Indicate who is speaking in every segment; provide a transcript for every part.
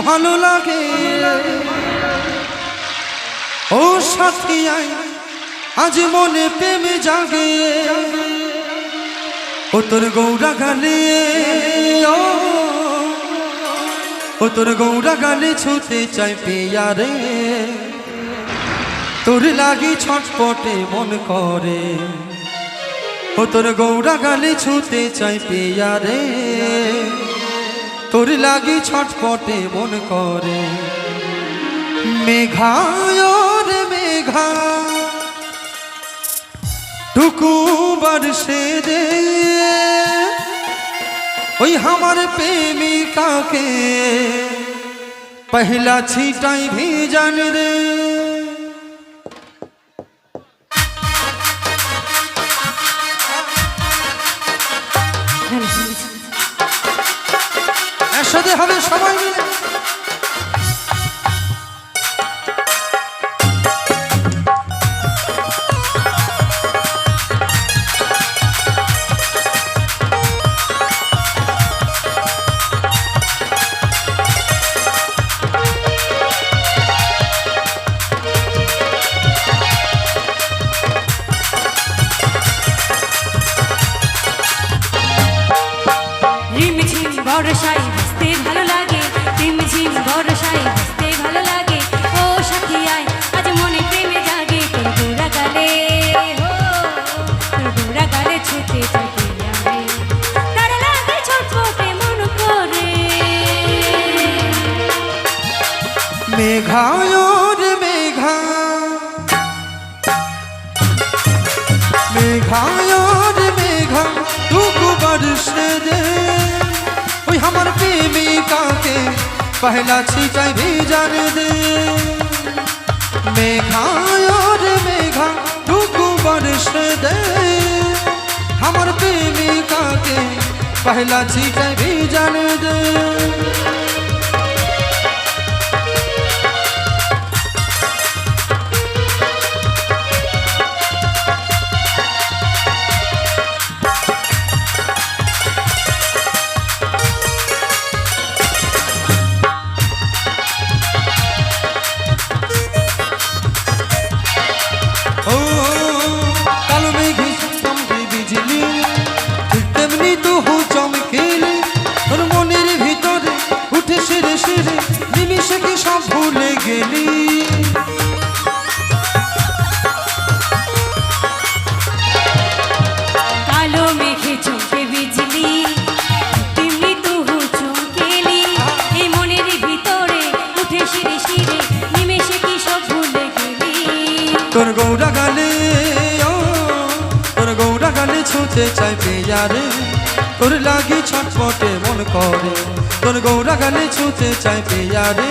Speaker 1: ভালো লাগে। ও সাথী আই, আজ মনে প্রেমে জাগে। ও তোর গৌরা গালে ও। তোর গৌরা গালে ছুতে চাই পেয়ারে। তোর লাগি ছটপটে মন করে। ও তোর গৌরা গালে ছুতে চাই পেয়ারে। তোর লাগি ছটপটে মন করে। মেঘায় রে মেঘা টুকু বারসে দে ওই আমার প্রেমিকাকে, পহলা ছিটাই ভিজান রে। একসাথে হবে সবাই মিলে।
Speaker 2: রিমঝিম বর্ষায়
Speaker 1: मेघायोर मेघा। मेघायोर मेघा, दुख बरस रे। ओई प्रेमिका के पहला छिटाई भी जान दे मेघायोर मेघा, दुख बरस दे हमार प्रेमिका के पहला छिटाई भी जान दे। ভুলে গেলি।
Speaker 2: কালো মেঘে চমকে বিজলি তেমনি তুহু চমকেলি। এই মনের ভিতরে উঠে শিরে শিরে নিমেষে কি সব ভুলে গেলি?
Speaker 1: তোর গৌরা গালে তোর গৌরা গালে ছুঁতে চাই পেয়ারে তোর লাগি ছটপটে মন করে তোর গৌরা গালে ছুঁতে চাই পেয়ারে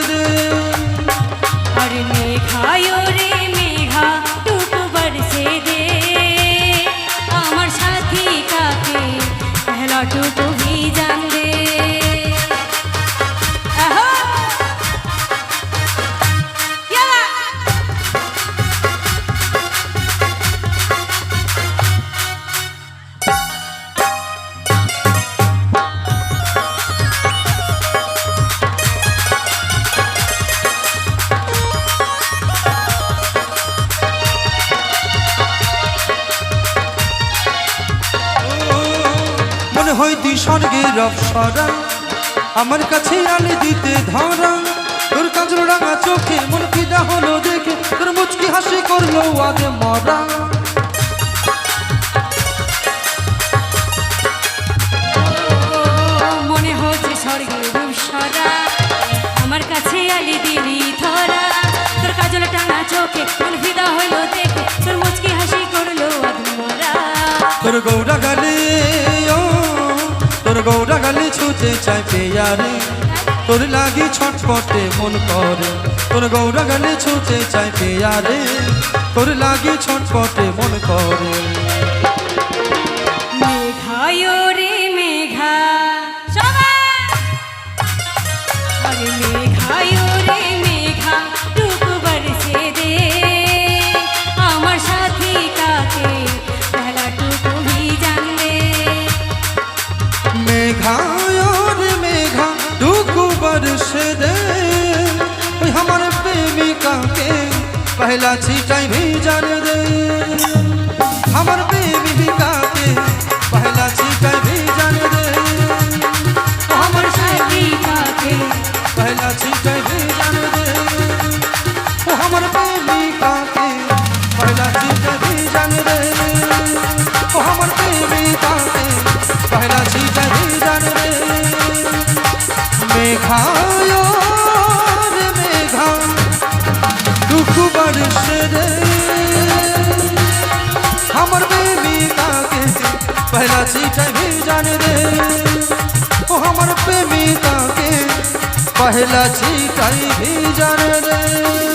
Speaker 1: তুই স্বর্গের অপসরা আমার কাছে আলে দিতে ধরা। তোর কাজল রাঙা চোখে মন হলো দেখে, তোর মুচকি হাসি করল আগে মরা।
Speaker 2: আমার কাছে আলি দিলি ধরা। তোর কাজল টানা চোখে
Speaker 1: চাই পেয়ারে। তোর লাগি ছটপটে মন করে। তোর গৌরা গালে ছুতে চাই পেয়ারে। তোর লাগি ছটপটে মন করে। छिटाई भी जान दे हमर बेबी भी
Speaker 2: काके
Speaker 1: पहला छिटाई भी जान दे हमर शादी काके पहला छिटाई भी जान पहला छीटाई भी जान दे। ओ हमर प्रेमिका के पहला छीटाई भी जान दे।